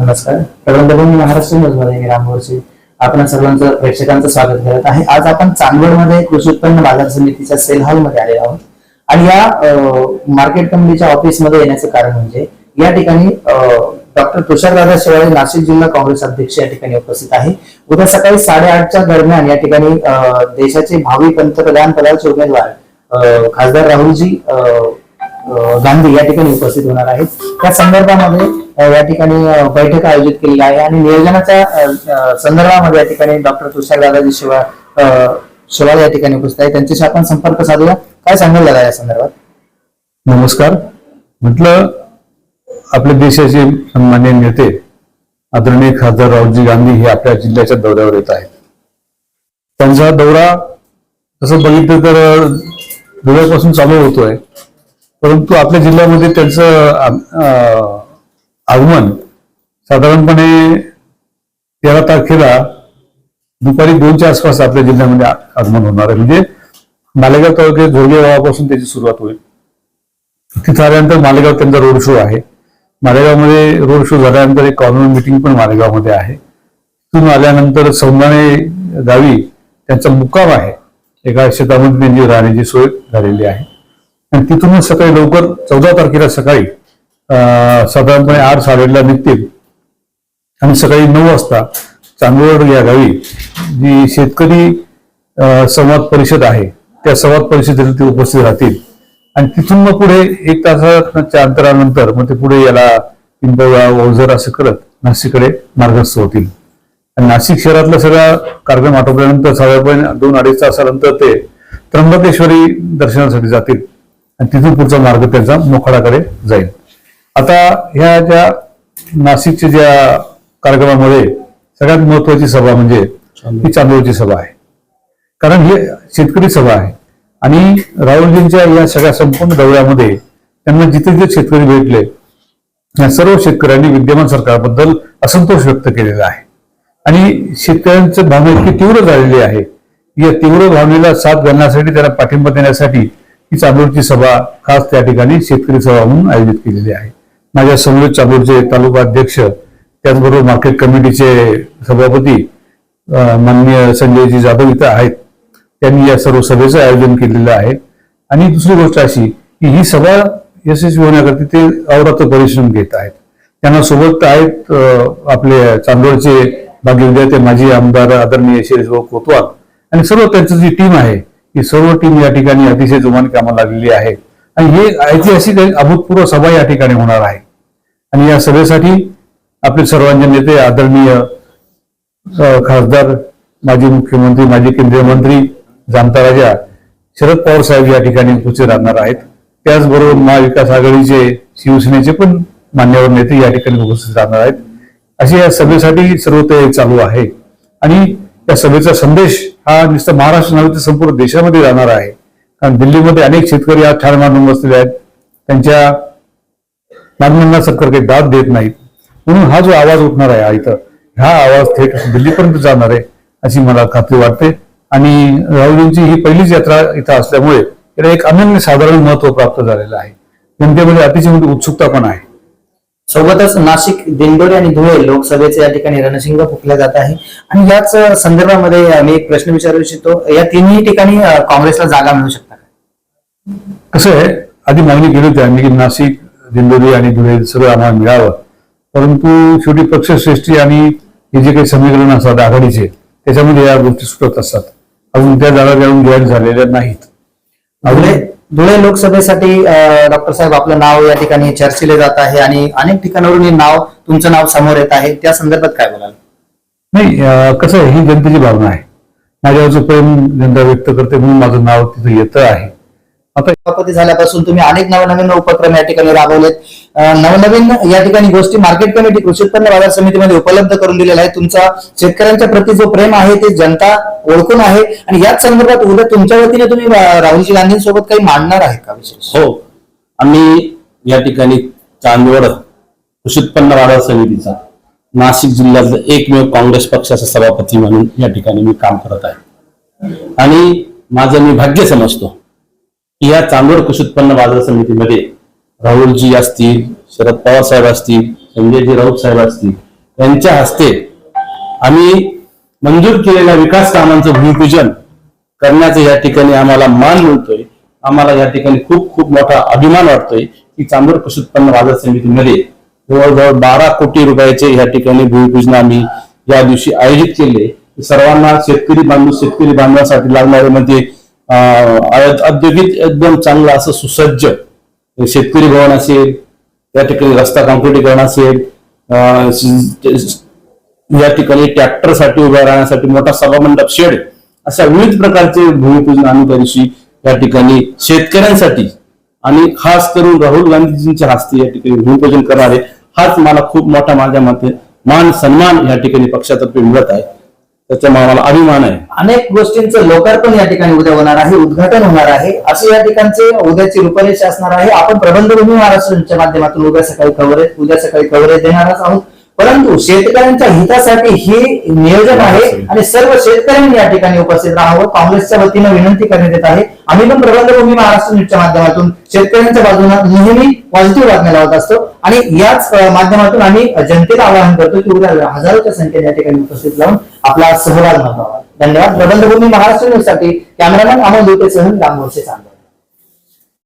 नमस्कार. प्रबंधभूमी महाराष्ट्र न्यूजमध्ये मी राम बोरसे आपण सर्वांचं प्रेक्षकांचं स्वागत करत आहे. आज आपण चांदवडमध्ये कृषी उत्पन्न बाजार समितीच्या सेल हॉलमध्ये आलेलो आहोत. आणि या मार्केट कमिटीच्या ऑफिसमध्ये येण्याचं कारण म्हणजे या ठिकाणी डॉक्टर तुषारदादा शेवाळे नाशिक जिल्हा काँग्रेस अध्यक्ष या ठिकाणी उपस्थित आहे. उद्या सकाळी साडेआठच्या दरम्यान या ठिकाणी देशाचे भावी पंतप्रधान पदाचे उमेदवार खासदार राहुलजी गांधी या ठिकाणी उपस्थित होणार आहेत. त्या संदर्भामध्ये या ठिकाणी बैठक आयोजित केलेली आहे आणि नियोजनाच्या संदर्भामध्ये या ठिकाणी डॉक्टर तुषार दादाजी शिवा शिवाल या ठिकाणी उपस्थित आहे त्यांच्याशी आपण संपर्क साधूया. काय सांगाल दादा या संदर्भात? नमस्कार. म्हटलं आपल्या देशाचे सन्मान्य नेते आदरणीय खासदार रावजी गांधी हे आपल्या जिल्ह्याच्या दौऱ्यावर येत आहेत. त्यांचा दौरा तसं बघितलं तर धुळ्यापासून चालू होतोय. परंतु आपल्या जिल्ह्यामध्ये त्यांचं अं, आगमन साधारणपणे तेरा तारखेला दुपारी दोनच्या आसपास आपल्या जिल्ह्यामध्ये आगमन होणार आहे. म्हणजे मालेगाव तालुक्यात झोरगे गावापासून त्याची सुरुवात होईल. तिथं आल्यानंतर मालेगाव त्यांचा रोड शो आहे. मालेगावमध्ये रोड शो झाल्यानंतर एक कॉर्नर मिटिंग पण मालेगावमध्ये आहे. तिथून आल्यानंतर सौंदाणे गावी त्यांचा मुक्काम आहे. एका शेतामध्ये त्यांची राहण्याची सोय झालेली आहे. आणि तिथूनच सकाळी लवकर चौदा तारखेला सकाळी साधारणपणे आठ साडेआठला निघतील. आणि सकाळी नऊ वाजता चांदवड या गावी जी शेतकरी संवाद परिषद आहे त्या संवाद परिषदेला ते उपस्थित राहतील. आणि तिथून मग पुढे एक तासाच्या अंतरानंतर मग ते पुढे याला पिंपळगाव ओझर असं करत नाशिककडे मार्गस्थ होतील. आणि नाशिक शहरातला सगळा कार्यक्रम आटोपल्यानंतर साधारणपणे दोन अडीच तासानंतर ते त्र्यंबकेश्वरी दर्शनासाठी जातील. आणि तिथून पुढचा मार्ग त्यांचा मोखाडाकडे जाईल. आता ह्या ज्या नाशिकच्या ज्या कार्यक्रमामध्ये सगळ्यात महत्वाची सभा म्हणजे ही चांदोळची सभा आहे. कारण ही शेतकरी सभा आहे. आणि राहुलजींच्या या सगळ्या संपूर्ण दौऱ्यामध्ये त्यांना जिथे जिथे शेतकरी भेटले या सर्व शेतकऱ्यांनी विद्यमान सरकारबद्दल असंतोष व्यक्त केलेला आहे. आणि शेतकऱ्यांचं भावना इतकी तीव्र झालेली आहे. या तीव्र भावनेला साथ घालण्यासाठी त्यांना पाठिंबा देण्यासाठी ही चांदूरची सभा खास त्या ठिकाणी शेतकरी सभा म्हणून आयोजित केलेली आहे. माझ्या समवेत चालूरचे तालुका अध्यक्ष त्याचबरोबर मार्केट कमिटीचे सभापती माननीय संजयजी जाधव इथं आहेत. त्यांनी या सर्व सभेचं आयोजन केलेलं आहे. आणि दुसरी गोष्ट अशी की ही सभा यशस्वी होण्याकरता ते अवरात्र परिश्रम घेत आहेत. त्यांना सोबत आहेत आपले चांदोडचे भाग्यविद्यार्थी माजी आमदार आदरणीय शिरीषभाऊ कोतवाल. आणि सर्व त्यांचं जी टीम आहे ही सर्व टीम या ठिकाणी अतिशय जोमाने कामाला लागलेली आहे. आणि हे ऐतिहासिक अभूतपूर्व सभा या ठिकाणी होणार आहे. आणि या सभेसाठी आपले सर्वांचे नेते आदरणीय खासदार माजी मुख्यमंत्री माजी केंद्रीय मंत्री जामता राजा शरद पवार साहेब या ठिकाणी उपस्थित राहणार आहेत. त्याचबरोबर महाविकास आघाडीचे शिवसेनेचे पण मान्यवर नेते या ठिकाणी उपस्थित राहणार आहेत. अशी या सभेसाठी सर्व तयारी चालू आहे. आणि या सभेचा संदेश हा नुसतं महाराष्ट्र नव्हे तर संपूर्ण देशामध्ये जाणार आहे. कारण दिल्लीमध्ये अनेक शेतकरी आज ठार मारून बसलेले आहेत. त्यांच्या मागण्यांना सरकार काही दाद देत नाहीत. म्हणून हा जो आवाज उठणार आहे हा इथं हा आवाज थेट दिल्लीपर्यंत जाणार आहे अशी मला खात्री वाटते. आणि राहुलजींची ही पहिलीच यात्रा इथं असल्यामुळे त्याला एक अनन्य साधारण महत्त्व प्राप्त झालेलं आहे. जनतेमध्ये अतिशय मोठी उत्सुकता पण आहे. सोबतच नाशिक दिंडोरी आणि धुळे लोकसभेचे या ठिकाणी रणशिंग फुकल्या जात आहे. आणि याच संदर्भामध्ये मी एक प्रश्न विचारू इच्छितो. या तिन्ही ठिकाणी काँग्रेसला जागा मिळू शकते. कसं आहे आधी मागणी केली होती आम्ही की नाशिक दिंडोरी आणि धुळे सगळं आम्हाला मिळावं. परंतु शेवटी पक्षश्रेष्ठी आणि हे जे काही समीकरण असतात आघाडीचे त्याच्यामध्ये या गोष्टी सुटत असतात. अजून त्या जागा जाऊन जॉईन झालेल्या नाहीत. धुळे धुळे लोकसभेसाठी डॉक्टर साहेब आपलं नाव या ठिकाणी चर्चिले जात आहे आणि अनेक ठिकाणावरून हे नाव तुमचं नाव समोर येत आहे. त्या संदर्भात काय बोलाल? नाही कसं आहे ही जनतेची भावना आहे. माझ्यावरचं प्रेम जनता व्यक्त करते म्हणून माझं नाव तिथं येतं आहे. आता सभापती झाल्यापासून तुम्ही अनेक नवनवीन उपक्रम या ठिकाणी राबवलेत. नवनवीन या ठिकाणी गोष्टी मार्केट कमिटी कृषी उत्पन्न बाजार समितीमध्ये उपलब्ध करून दिलेला आहे तुमचा शेतकऱ्यांच्या प्रती जो प्रेम आहे ते जनता ओळखून आहे. आणि याच संदर्भात उद्या तुमच्या वतीने तुम्ही राहुलजी गांधींसोबत काही मांडणार आहे का विशेष? हो. आम्ही या ठिकाणी चांदवड कृषी उत्पन्न बाजार समितीचा नाशिक जिल्ह्यातलं एकमेव काँग्रेस पक्षाचा सभापती म्हणून या ठिकाणी मी काम करत आहे. आणि माझं मी भाग्य समजतो की या चांदोड कृषी उत्पन्न बाजार समितीमध्ये राहुलजी असतील शरद पवार साहेब असतील संजयजी राऊत साहेब असतील यांच्या हस्ते आम्ही मंजूर केलेल्या विकास कामांचं भूमिपूजन करण्याचं या ठिकाणी आम्हाला मान मिळतोय. आम्हाला या ठिकाणी खूप खूप मोठा अभिमान वाटतोय की चांदोड कृषी उत्पन्न बाजार समितीमध्ये जवळजवळ बारा कोटी रुपयाचे या ठिकाणी भूमिपूजन आम्ही या दिवशी आयोजित केले. सर्वांना शेतकरी बांधव शेतकरी बांधण्यासाठी लागणारे म्हणजे औद्योगिक एकदम चांगलं असं सुसज्ज शेतकरी भवन असेल त्या ठिकाणी रस्ता कॉन्क्रिटीकरण असेल या ठिकाणी ट्रॅक्टरसाठी उभ्या राहण्यासाठी मोठा सभामंडप शेड अशा विविध प्रकारचे भूमिपूजन आम्ही त्या दिवशी या ठिकाणी शेतकऱ्यांसाठी आणि खास करून राहुल गांधीजींच्या हस्ते या ठिकाणी भूमिपूजन करणारे हाच मला खूप मोठा माझ्या मते मान सन्मान या ठिकाणी पक्षातर्फे मिळत आहे. त्याच्यामुळे आम्हाला अभिमान आहे. अनेक गोष्टींचं लोकार्पण या ठिकाणी उद्या होणार आहे उद्घाटन होणार आहे. असे या ठिकाणचे उद्याची रूपरेषा असणार आहे. आपण प्रबंधभूमी महाराष्ट्राच्या माध्यमातून उद्या सकाळी कव्हरेज उद्या सकाळी कव्हरेज देणारच आहोत. परंतु शेतकऱ्यांच्या हितासाठी हे नियोजन आहे आणि सर्व शेतकऱ्यांनी या ठिकाणी उपस्थित राहावं. काँग्रेसच्या वतीनं विनंती करण्यात येत आहे. आम्ही पण प्रबंधभूमी महाराष्ट्र न्यूजच्या माध्यमातून शेतकऱ्यांच्या बाजूने नेहमी पॉझिटिव्ह बातम्या लावत असतो. आणि याच माध्यमातून आम्ही जनतेला आवाहन करतो की उद्या हजारोच्या संख्येने या ठिकाणी उपस्थित राहून आपला सहभाग नोंदवावा. धन्यवाद. प्रबंधभूमी महाराष्ट्र न्यूजसाठी कॅमेरामॅन अमोल दुटेसह रामगोडसे चांदोड